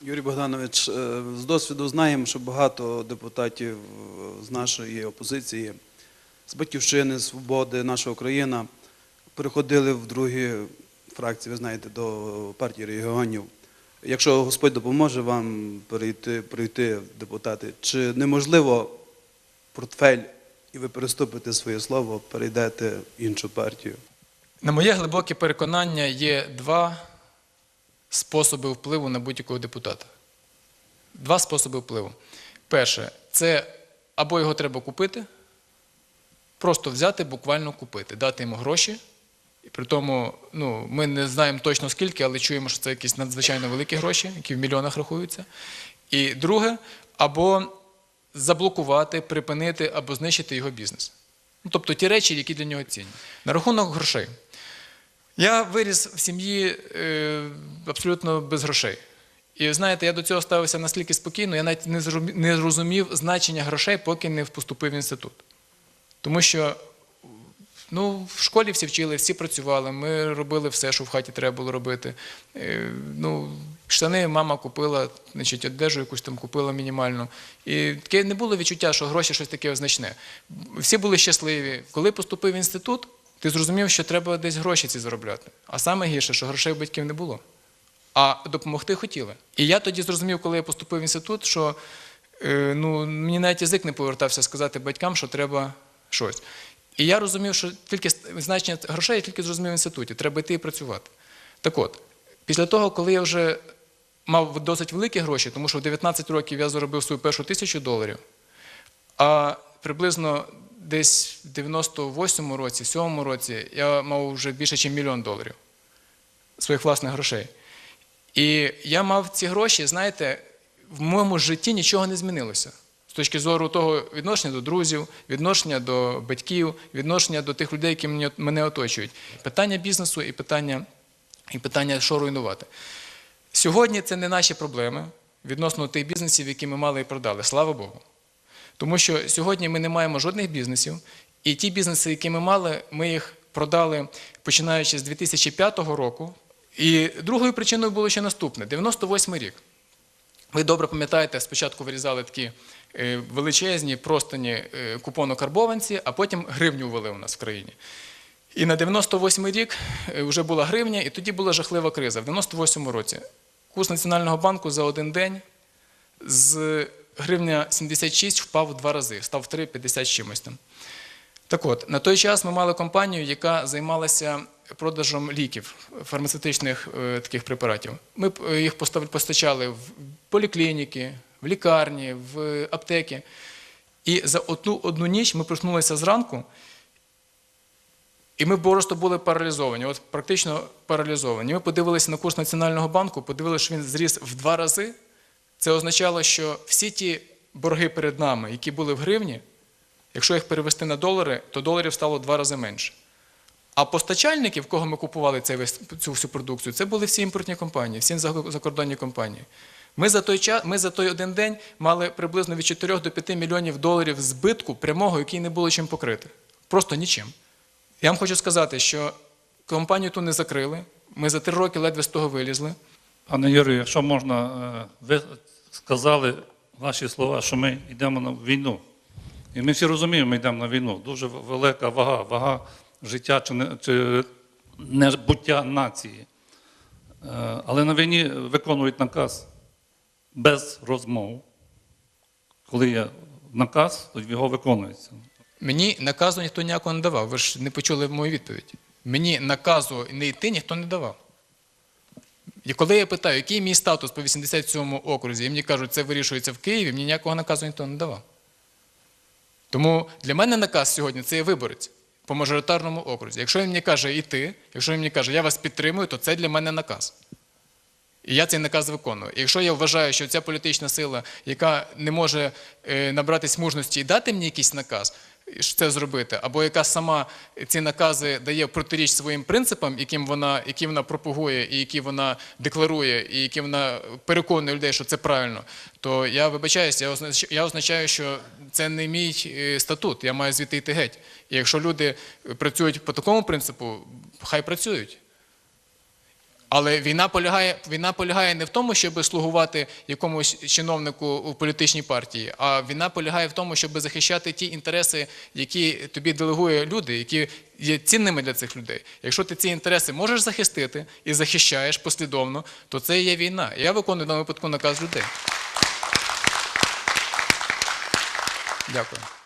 Юрій Богданович, е, з досвіду знаємо, що багато депутатів е, з нашої опозиції, з батьківщини, свободи, наша Україна переходили в другі фракції, ви знаєте, до партії регіонів. Якщо Господь допоможе вам перейти, пройти в депутати, чи неможливо портфель і ви переступите своє слово, перейдете в іншу партію? На моє глибоке переконання є два способи впливу на будь-якого депутата. Два способи впливу. Перше, це або його треба купити, просто взяти, буквально купити, дати йому гроші. При тому, ну, ми не знаємо точно скільки, але чуємо, що це якісь надзвичайно великі гроші, які в мільйонах рахуються. І друге, або заблокувати, припинити або знищити його бізнес. Ну, тобто ті речі, які для нього цінні. На рахунок грошей. Я виріс в сім'ї е, абсолютно без грошей. І знаєте, я до цього ставився настільки спокійно, я навіть не зрозумів- значення грошей, поки не поступив в інститут. Тому що ну, в школі всі вчили, всі працювали, ми робили все, що в хаті треба було робити. Е, ну, штани мама купила, значить, одежу якусь там купила мінімально. І таке не було відчуття, що гроші щось таке значне. Всі були щасливі. Коли поступив в інститут, ти зрозумів, що треба десь гроші ці заробляти. А саме гірше, що грошей у батьків не було. А допомогти хотіли. І я тоді зрозумів, коли я поступив в інститут, що е, ну, мені навіть язик не повертався сказати батькам, що треба щось. І я розумів, що тільки значення грошей я тільки зрозумів в інституті, треба йти і працювати. Так от, після того, коли я вже мав досить великі гроші, тому що в 19 років я заробив свою першу тисячу доларів, а приблизно десь в 98-му році, 7-му році я мав вже більше, ніж мільйон доларів своїх власних грошей. І я мав ці гроші, знаєте, в моєму житті нічого не змінилося. З точки зору того відношення до друзів, відношення до батьків, відношення до тих людей, які мене, оточують. Питання бізнесу і питання, і питання, що руйнувати. Сьогодні це не наші проблеми відносно тих бізнесів, які ми мали і продали. Слава Богу. Тому що сьогодні ми не маємо жодних бізнесів, і ті бізнеси, які ми мали, ми їх продали починаючи з 2005 року. І другою причиною було ще наступне: 98 рік. Ви добре пам'ятаєте, спочатку вирізали такі е, величезні простані е, купонокарбованці, а потім гривню ввели у нас в країні. І на 98 рік е, вже була гривня, і тоді була жахлива криза. В 98 році курс Національного банку за один день з гривня 76 впав в два рази, став 3,50 з чимось. Так от, на той час ми мали компанію, яка займалася продажем ліків, фармацевтичних е, таких препаратів. Ми е, їх постачали в поліклініки, в лікарні, в аптеки. І за одну, одну ніч ми проснулися зранку, і ми просто були паралізовані, от практично паралізовані. Ми подивилися на курс Національного банку, подивилися, що він зріс в два рази. Це означало, що всі ті борги перед нами, які були в гривні, якщо їх перевести на долари, то доларів стало два рази менше. А постачальники, в кого ми купували цей цю всю продукцію, це були всі імпортні компанії, всі закордонні компанії. Ми за, той час, ми за той один день мали приблизно від 4 до 5 мільйонів доларів збитку прямого, який не було чим покрити. Просто нічим. Я вам хочу сказати, що компанію ту не закрили. Ми за три роки ледве з того вилізли. Пане Юрію, якщо можна, е, ви сказали ваші слова, що ми йдемо на війну. І ми всі розуміємо, ми йдемо на війну. Дуже велика вага, вага життя чи, не, чи небуття нації. Е, Але на війні виконують наказ без розмов. Коли є наказ, то його виконується. Мені наказу ніхто ніякого не давав. Ви ж не почули мою відповідь. Мені наказу не йти ніхто не давав. І коли я питаю, який мій статус по 87-му окрузі, і мені кажуть, це вирішується в Києві, мені ніякого наказу ніхто не давав. Тому для мене наказ сьогодні це є виборець по мажоритарному окрузі. Якщо він мені каже іти, якщо він мені каже, я вас підтримую, то це для мене наказ. І я цей наказ виконую. І якщо я вважаю, що ця політична сила, яка не може е, набратись мужності і дати мені якийсь наказ, це зробити, або яка сама ці накази дає протиріч своїм принципам, яким вона, які вона пропагує, і які вона декларує, і які вона переконує людей, що це правильно, то я вибачаюся, я означ- я означаю, що це не мій е, статут, я маю звідти йти геть. І якщо люди працюють по такому принципу, хай працюють. Але війна полягає, війна полягає не в тому, щоб слугувати якомусь чиновнику у політичній партії, а війна полягає в тому, щоб захищати ті інтереси, які тобі делегує люди, які є цінними для цих людей. Якщо ти ці інтереси можеш захистити і захищаєш послідовно, то це є війна. Я виконую в даному випадку наказ людей. Дякую.